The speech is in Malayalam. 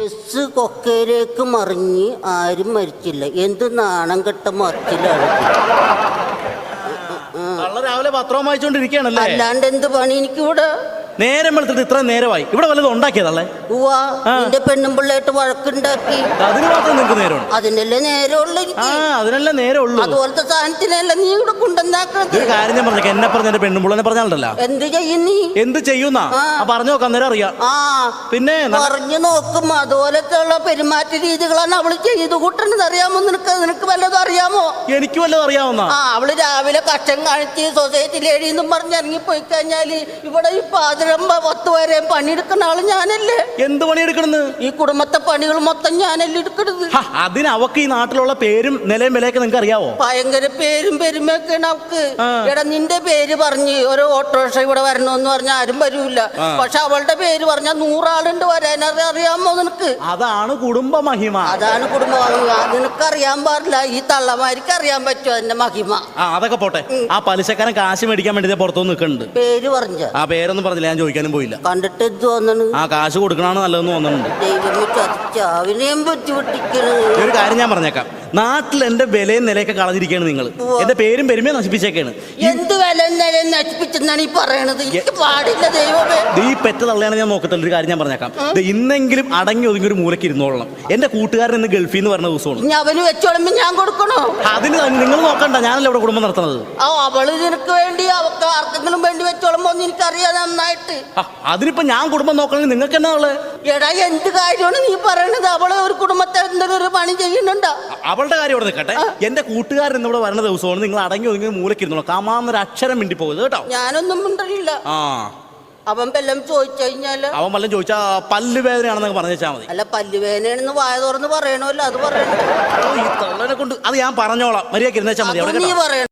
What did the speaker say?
ബസ് കൊക്കയിലേക്ക് മറിഞ്ഞ് ആരും മരിച്ചില്ല. എന്ത് നാണം കെട്ട മറിച്ചിലാണ് രാവിലെ പത്രം വായിച്ചോണ്ടിരിക്കുകയാണല്ലേ? അല്ലാണ്ട് എന്ത് പണി എനിക്കിവിടെ? നേരം വെളുത്തിട്ട് ഇത്ര നേരമായി. ഇവിടെ വല്ലതും ഉണ്ടാക്കിയതല്ലേ പെണ്ണും പിള്ളേട്ട് വഴക്കുണ്ടാക്കി. അതിന് മാത്രം നിങ്ങൾക്ക് നേരം അതിനല്ലേ നേരമുള്ളൂ അതിനല്ലേ നേരം ഉള്ളൂ അതുപോലത്തെ സാധനത്തിനല്ല നീ ഇവിടെ കൊണ്ടുവന്നാക്കണത് ഒരു കാര്യം ഞാൻ പറഞ്ഞു എന്നെ പറഞ്ഞ എന്റെ പെണ്ണുമ്പുള്ളനെ പറഞ്ഞാലല്ല എന്ത് ചെയ്യും നീ? എന്ത് ചെയ്യുന്ന? പറഞ്ഞു നോക്കാം അന്നേരം അറിയാം. പിന്നെ പറഞ്ഞു നോക്കും അതുപോലത്തെ ഉള്ള പെരുമാറ്റ രീതികളാണ് അവൾ ചെയ്തു കൂട്ടണത്. അറിയാമോ നിനക്ക്? നിനക്ക് വല്ലതും അറിയാമോ? എനിക്ക് വല്ലതും അറിയാവുന്ന? അവൾ രാവിലെ കഷ്ടം കാണിച്ച് സൊസൈറ്റി ലേഡി എന്നും പറഞ്ഞ് ഇറങ്ങി പോയി കഴിഞ്ഞാൽ ഇവിടെ ഈ പാതിരമ്പ പത്ത് വരെയും പണിയെടുക്കുന്ന ആൾ ഞാനല്ലേ? എന്ത് പണിയെടുക്കണെന്ന് ഈ കുടുംബത്തെ പണികൾ മൊത്തം ഞാനല്ലേ എടുക്കണത്? ഹ, അതിന് അവക്ക് ഈ നാട്ടിലുള്ള പേരും നിലയും വിലയൊക്കെ നിങ്ങൾക്ക് അറിയാവോ? ഭയങ്കര പേരും പെരുമയൊക്കെയാണ് അവക്ക്. ആ. എടാ നിന്റെ പേര് പറഞ്ഞ് ഒരു ഓട്ടോറിക്ഷ ഇവിടെ വരണമെന്ന് പറഞ്ഞാൽ ആരും വരൂല. പക്ഷെ അവളുടെ പേര് പറഞ്ഞാൽ നൂറാളുണ്ട് വരാൻ അറി- അറിയാമോ നിനക്ക്? അതാണ് കുടുംബ മഹിമ. അതാണ് കുടുംബ നിനക്ക് അറിയാൻ പാടില്ല. ഈ തള്ളമാർക്ക് അറിയാൻ പറ്റുമോ അതിന്റെ മഹിമ. ആ അതൊക്കെ പോട്ടെ. ആ പലിശക്കാരൻ കാശ് മേടിക്കാൻ വേണ്ടി ദേ പുറത്തുനിന്ന് നിൽക്കുന്നുണ്ട് പേര് പറഞ്ഞ. ആ പേരൊന്നും പറഞ്ഞില്ല. ഞാൻ ചോദിക്കാനും പോയില്ല. കണ്ടിട്ട് ആ കാശ് കൊടുക്കണാണ് നല്ലതെന്ന് തോന്നുന്നുണ്ട് ദൈവമേ ചതിച്ചാവിനെയും ബുദ്ധിമുട്ടിക്കണ്. ഒരു കാര്യം ഞാൻ പറഞ്ഞേക്കാം. നാട്ടിൽ എന്റെ വിലയും നിലയൊക്കെ കളഞ്ഞിരിക്കുകയാണ് നിങ്ങൾ. എന്റെ പേരും പെരുമയും നശിപ്പിച്ചേക്കാണ്. എന്ത് വില നശിപ്പിച്ചെന്നാണ് ഈ പറയണത്? എനിക്ക് പാടില്ല ദൈവമേ. ദേ ഈ പെറ്റ തള്ളയാണ് ഞാൻ നോക്കത്തുള്ള ഒരു കാര്യം ഞാൻ പറഞ്ഞേക്കാം. ദേ ഇന്നെങ്കിലും അടങ്ങി ഒതുങ്ങി ഒരു മൂലക്ക് ഇരുന്നോളണം. എന്റെ കൂട്ടുകാരൻ ഇന്ന് ഗൾഫിൽ നിന്ന് പറഞ്ഞ ദിവസമാണ്. ഇനി അവന് വെച്ചോളുമ്പോ ഞാൻ കൊടുക്കണോ? അതിന് നിങ്ങൾ നോക്കണ്ട. ഞാനല്ല ഇവിടെ കുടുംബം നടത്തുന്നത്. ആ അവൾ നിനക്ക് വേണ്ടി അവക്ക് ആർക്കെങ്കിലും എനിക്കറിയാം നന്നായിട്ട്. അതിനിപ്പോ ഞാൻ കുടുംബം നോക്കണമെങ്കിൽ നിങ്ങൾക്ക് എന്നാ ഉള്ളത്? എടാ എന്ത് കാര്യമാണ് നീ പറയണത്? അവളെ ഒരു കുടുംബത്തെ എന്തെങ്കിലും ഒരു പണി ചെയ്യുന്നുണ്ടോ? അവളുടെ കാര്യം ഇവിടെ നിൽക്കട്ടെ. എന്റെ കൂട്ടുകാരൻ ഇന്നിവിടെ വരുന്ന ദിവസമാണ്. നിങ്ങൾ അടങ്ങി ഒതുങ്ങി ഒരു മൂലക്ക് ഇരുന്നോളൂ കാമാന്നൊരു അക്ഷരം മിണ്ടി പോകരുത് കേട്ടോ. ഞാനൊന്നും മിണ്ടില്ല ആ. അവൻ വല്ലതും ചോദിച്ചു കഴിഞ്ഞാൽ? അവൻ വല്ലതും ചോദിച്ചാ പല്ലുവേദനയാണെന്ന് പറഞ്ഞാൽ മതി അല്ല പല്ലുവേദനയാണെന്ന് വായ തുറന്ന് പറയണമല്ലോ അത് ഈ തള്ളനെ കൊണ്ട് അത് ഞാൻ പറഞ്ഞോളാം. മര്യാദ ഇരുന്നേച്ചാൽ മതി. നീ പറയണം.